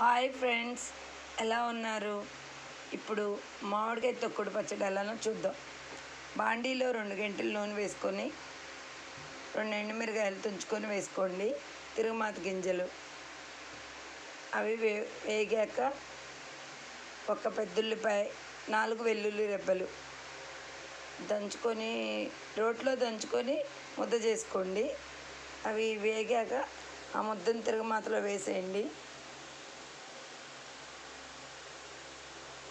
Hi friends ఎలా ఉన్నారు? ఇప్పుడు మామిడికాయ తొక్కుడు పచ్చడి ఎలానో చూద్దాం. బాండీలో రెండు గంటలు నూనె వేసుకొని రెండు ఎండుమిరకాయలు తుంచుకొని వేసుకోండి. తిరుగుమాత గింజలు. అవి వే వేగాక ఒక పెద్దుల్లిపాయ నాలుగు వెల్లుల్లి రెబ్బలు దంచుకొని రోట్లో దంచుకొని ముద్ద చేసుకోండి. అవి వేగాక ఆ ముద్దను తిరుగుమాతలో వేసేయండి.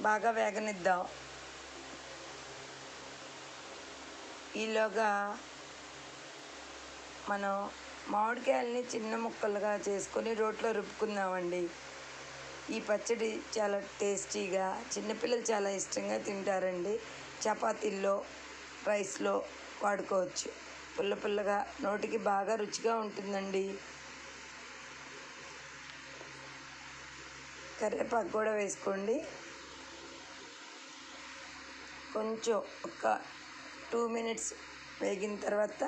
బాగా వేగనిద్దాం. ఈలోగా మనం మామిడికాయలని చిన్న ముక్కలుగా చేసుకొని రోట్లో రుబ్బుకుందామండి. ఈ పచ్చడి చాలా టేస్టీగా చిన్నపిల్లలు చాలా ఇష్టంగా తింటారండి. చపాతీల్లో రైస్లో వాడుకోవచ్చు. పుల్ల పుల్లగా నోటికి బాగా రుచిగా ఉంటుందండి. కరివేపాకు కూడా వేసుకోండి. కొంచెం ఒక టూ మినిట్స్ వేగిన తర్వాత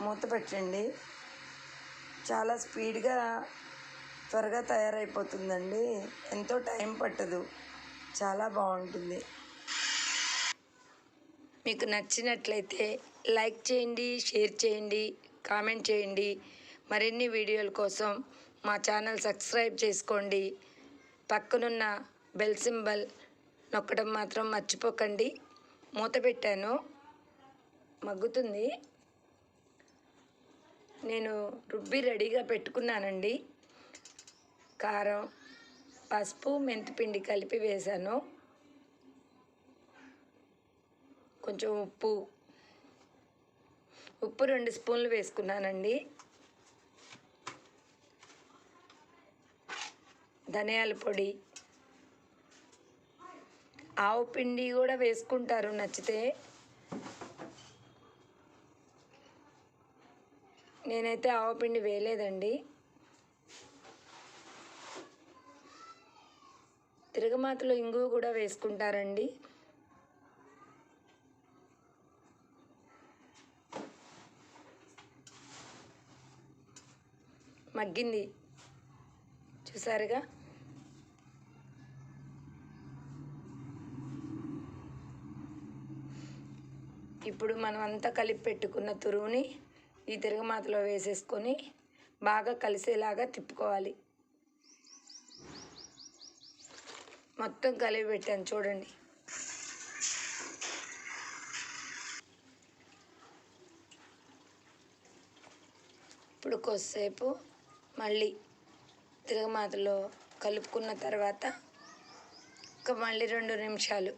మూత పెట్టండి. చాలా స్పీడ్గా త్వరగా తయారైపోతుందండి. ఎంతో టైం పట్టదు. చాలా బాగుంటుంది. మీకు నచ్చినట్లయితే లైక్ చేయండి షేర్ చేయండి కామెంట్ చేయండి. మరిన్ని వీడియోల కోసం మా ఛానల్ సబ్స్క్రైబ్ చేసుకోండి. పక్కనున్న బెల్ సింబల్ నొక్కడం మాత్రం మర్చిపోకండి. మూత పెట్టాను. మగ్గుతుంది. నేను రుబ్బి రెడీగా పెట్టుకున్నానండి. కారం పసుపు మెంతిపిండి కలిపి వేశాను. కొంచెం ఉప్పు ఉప్పు రెండు స్పూన్లు వేసుకున్నానండి. ధనియాల పొడి ఆవు పిండి కూడా వేసుకుంటారు నచ్చితే. నేనైతే ఆవు పిండి వేయలేదండి. తిరగమాతలో ఇంగువ కూడా వేసుకుంటారండి. మగ్గింది. చూసారుగా? ఇప్పుడు మనం అంతా కలిపి పెట్టుకున్న తురువుని ఈ తిరగమాతలో వేసేసుకొని బాగా కలిసేలాగా తిప్పుకోవాలి. మొత్తం కలిపి పెట్టాను చూడండి. ఇప్పుడు కొద్దిసేపు మళ్ళీ తిరగమాతలో కలుపుకున్న తర్వాత ఒక మళ్ళీ రెండు నిమిషాలు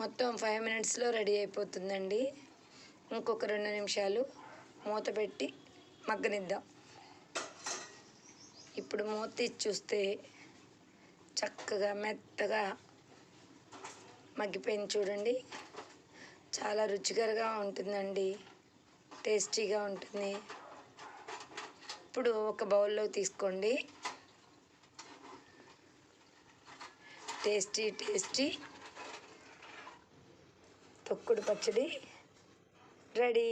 మొత్తం ఫైవ్ మినిట్స్లో రెడీ అయిపోతుందండి. ఇంకొక రెండు నిమిషాలు మూత పెట్టి మగ్గనిద్దాం. ఇప్పుడు మూత తీసి చూస్తే చక్కగా మెత్తగా మగ్గిపోయింది చూడండి. చాలా రుచికరంగా ఉంటుందండి. టేస్టీగా ఉంటుంది. ఇప్పుడు ఒక బౌల్లో తీసుకోండి. టేస్టీ టేస్టీ తొక్కుడు పచ్చడి రెడీ.